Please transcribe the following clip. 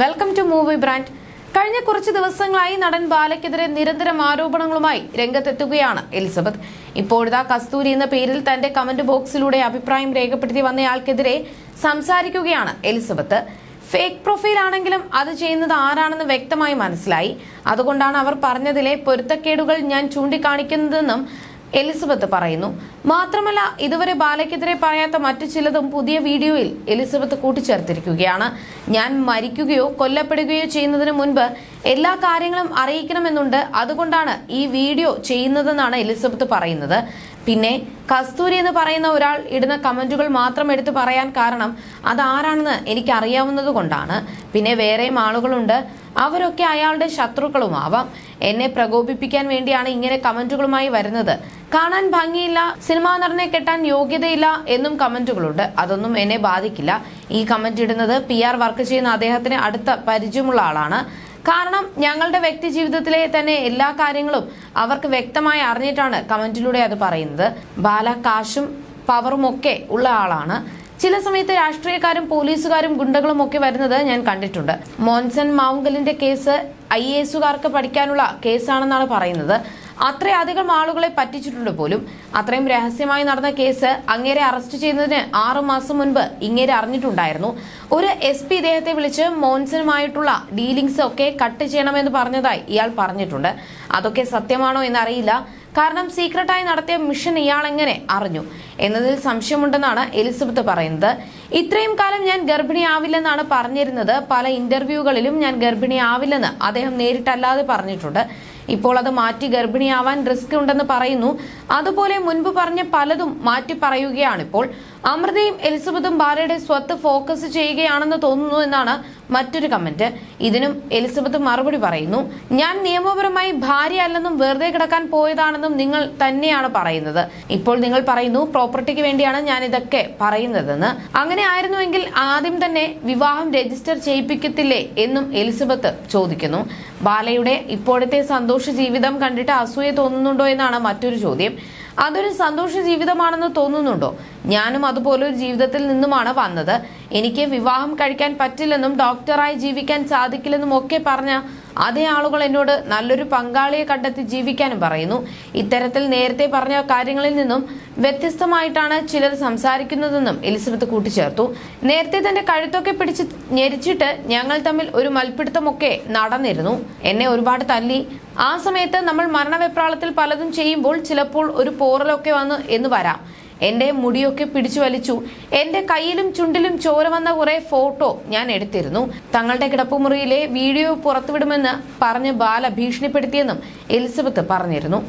Welcome to movie brand കഴിഞ്ഞ കുറച്ച് ദിവസങ്ങളായി നടൻ ബാലയ്ക്കെതിരെ നിരന്തരം ആരോപണങ്ങളുമായി രംഗത്തെത്തുകയാണ് എലിസബത്ത്. ഇപ്പോഴത്തെ കസ്തൂരി എന്ന പേരിൽ തന്റെ കമന്റ് ബോക്സിലൂടെ അഭിപ്രായം രേഖപ്പെടുത്തി വന്നയാൾക്കെതിരെ സംസാരിക്കുകയാണ് എലിസബത്ത്. ഫേക്ക് പ്രൊഫൈൽ ആണെങ്കിലും അത് ചെയ്യുന്നത് ആരാണെന്ന് വ്യക്തമായി മനസ്സിലായി. അതുകൊണ്ടാണ് അവർ പറഞ്ഞതിലെ പൊരുത്തക്കേടുകൾ ഞാൻ ചൂണ്ടിക്കാണിക്കുന്നതെന്നും എലിസബത്ത് പറയുന്നു. മാത്രമല്ല ഇതുവരെ ബാലയ്ക്കെതിരെ പറയാത്ത മറ്റു ചിലതും പുതിയ വീഡിയോയിൽ എലിസബത്ത് കൂട്ടിച്ചേർത്തിരിക്കുകയാണ്. ഞാൻ മരിക്കുകയോ കൊല്ലപ്പെടുകയോ ചെയ്യുന്നതിന് മുൻപ് എല്ലാ കാര്യങ്ങളും അറിയിക്കണമെന്നുണ്ട്. അതുകൊണ്ടാണ് ഈ വീഡിയോ ചെയ്യുന്നതെന്നാണ് എലിസബത്ത് പറയുന്നത്. പിന്നെ കസ്തൂരി എന്ന് പറയുന്ന ഒരാൾ ഇടുന്ന കമന്റുകൾ മാത്രം എടുത്തു പറയാൻ കാരണം അതാരാണെന്ന് എനിക്ക് അറിയാവുന്നത് കൊണ്ടാണ്. പിന്നെ വേറെയും ആളുകളുണ്ട്. അവരൊക്കെ അയാളുടെ ശത്രുക്കളുമാവാം. എന്നെ പ്രകോപിപ്പിക്കാൻ വേണ്ടിയാണ് ഇങ്ങനെ കമന്റുകളുമായി വരുന്നത്. കാണാൻ ഭംഗിയില്ല സിനിമാ നടനെ കെട്ടാൻ യോഗ്യതയില്ല എന്നും കമന്റുകളുണ്ട്. അതൊന്നും എന്നെ ബാധിക്കില്ല. ഈ കമന്റ് ഇടുന്നത് പി വർക്ക് ചെയ്യുന്ന അദ്ദേഹത്തിന് അടുത്ത പരിചയമുള്ള ആളാണ്. കാരണം ഞങ്ങളുടെ വ്യക്തി ജീവിതത്തിലെ തന്നെ എല്ലാ കാര്യങ്ങളും അവർക്ക് വ്യക്തമായി അറിഞ്ഞിട്ടാണ് കമന്റിലൂടെ അത് പറയുന്നത്. ബാല കാശും പവറും ഒക്കെ ഉള്ള ആളാണ്. ചില സമയത്ത് രാഷ്ട്രീയക്കാരും പോലീസുകാരും ഗുണ്ടകളും ഒക്കെ വരുന്നത് ഞാൻ കണ്ടിട്ടുണ്ട്. മോൻസൺ മാവുങ്കലിന്റെ കേസ് ഐ എസുകാർക്ക് പഠിക്കാനുള്ള കേസാണെന്നാണ് പറയുന്നത്. അത്രയധികം ആളുകളെ പറ്റിച്ചിട്ടുണ്ട് പോലും. അത്രയും രഹസ്യമായി നടന്ന കേസ് അങ്ങേരെ അറസ്റ്റ് ചെയ്യുന്നതിന് ആറു മാസം മുൻപ് ഇങ്ങേരെ അറിഞ്ഞിട്ടുണ്ടായിരുന്നു. ഒരു എസ് പി ഇദ്ദേഹത്തെ വിളിച്ച് മോൻസനുമായിട്ടുള്ള ഡീലിംഗ്സ് ഒക്കെ കട്ട് ചെയ്യണമെന്ന് പറഞ്ഞതായി ഇയാൾ പറഞ്ഞിട്ടുണ്ട്. അതൊക്കെ സത്യമാണോ എന്നറിയില്ല. കാരണം സീക്രട്ടായി നടത്തിയ മിഷൻ ഇയാൾ എങ്ങനെ അറിഞ്ഞു? എന്നതിൽ സംശയമുണ്ടെന്നാണ് എലിസബത്ത് പറയുന്നത്. ഇത്രയും കാലം ഞാൻ ഗർഭിണിയാവില്ലെന്നാണ് പറഞ്ഞിരുന്നത്. പല ഇന്റർവ്യൂകളിലും ഞാൻ ഗർഭിണിയാവില്ലെന്ന് അദ്ദേഹം നേരിട്ടല്ലാതെ പറഞ്ഞിട്ടുണ്ട്. ഇപ്പോൾ അത് മാറ്റി ഗർഭിണിയാവാൻ റിസ്ക് ഉണ്ടെന്ന് പറയുന്നു. അതുപോലെ മുൻപ് പറഞ്ഞ പലതും മാറ്റി പറയുകയാണിപ്പോൾ അമൃതയും എലിസബത്തും ഭാര്യയുടെ സ്വത്ത് ഫോക്കസ് ചെയ്യുകയാണെന്ന് തോന്നുന്നു എന്നാണ് മറ്റൊരു കമന്റ് ഇതിനും എലിസബത്ത് മറുപടി പറയുന്നു ഞാൻ നിയമപരമായി ഭാര്യ അല്ലെന്നും വെറുതെ കിടക്കാൻ പോയതാണെന്നും നിങ്ങൾ തന്നെയാണ് പറയുന്നത്. ഇപ്പോൾ നിങ്ങൾ പറയുന്നു പ്രോപ്പർട്ടിക്ക് വേണ്ടിയാണ് ഞാൻ ഇതൊക്കെ പറയുന്നതെന്ന്. അങ്ങനെ ആയിരുന്നുവെങ്കിൽ ആദ്യം തന്നെ വിവാഹം രജിസ്റ്റർ ചെയ്യിപ്പിക്കത്തില്ലേ എന്നും എലിസബത്ത് ചോദിക്കുന്നു. ബാലയുടെ ഇപ്പോഴത്തെ സന്തോഷ ജീവിതം കണ്ടിട്ട് അസൂയ തോന്നുന്നുണ്ടോ എന്നാണ് മറ്റൊരു ചോദ്യം. അതൊരു സന്തോഷ ജീവിതമാണെന്ന് തോന്നുന്നുണ്ടോ? ഞാനും അതുപോലെ ഒരു ജീവിതത്തിൽ നിന്നുമാണ് വന്നത്. എനിക്ക് വിവാഹം കഴിക്കാൻ പറ്റില്ലെന്നും ഡോക്ടറായി ജീവിക്കാൻ സാധിക്കില്ലെന്നും ഒക്കെ പറഞ്ഞ അതേ ആളുകൾ എന്നോട് നല്ലൊരു പങ്കാളിയെ കണ്ടെത്തി ജീവിക്കാനും പറയുന്നു. ഇത്തരത്തിൽ നേരത്തെ പറഞ്ഞ കാര്യങ്ങളിൽ നിന്നും വ്യത്യസ്തമായിട്ടാണ് ചിലർ സംസാരിക്കുന്നതെന്നും എലിസബത്ത് കൂട്ടിച്ചേർത്തു. നേരത്തെ തന്റെ കഴുത്തൊക്കെ പിടിച്ച് ഞെരിച്ചിട്ട് ഞങ്ങൾ തമ്മിൽ ഒരു മൽപ്പിടുത്തമൊക്കെ നടന്നിരുന്നു. എന്നെ ഒരുപാട് തല്ലി ആ സമയത്ത് നമ്മൾ മരണവെപ്രാളത്തിൽ പലതും ചെയ്യുമ്പോൾ ചിലപ്പോൾ ഒരു പോറലൊക്കെ വന്ന് എന്ന് വരാം. എന്റെ മുടിയൊക്കെ പിടിച്ചു വലിച്ചു. എന്റെ കയ്യിലും ചുണ്ടിലും ചോര വന്ന കുറേ ഫോട്ടോ ഞാൻ എടുത്തിരുന്നു. തങ്ങളുടെ കിടപ്പുമുറിയിലെ വീഡിയോ പുറത്തുവിടുമെന്ന് പറഞ്ഞ് ബാല ഭീഷണിപ്പെടുത്തിയെന്നും എലിസബത്ത് പറഞ്ഞിരുന്നു.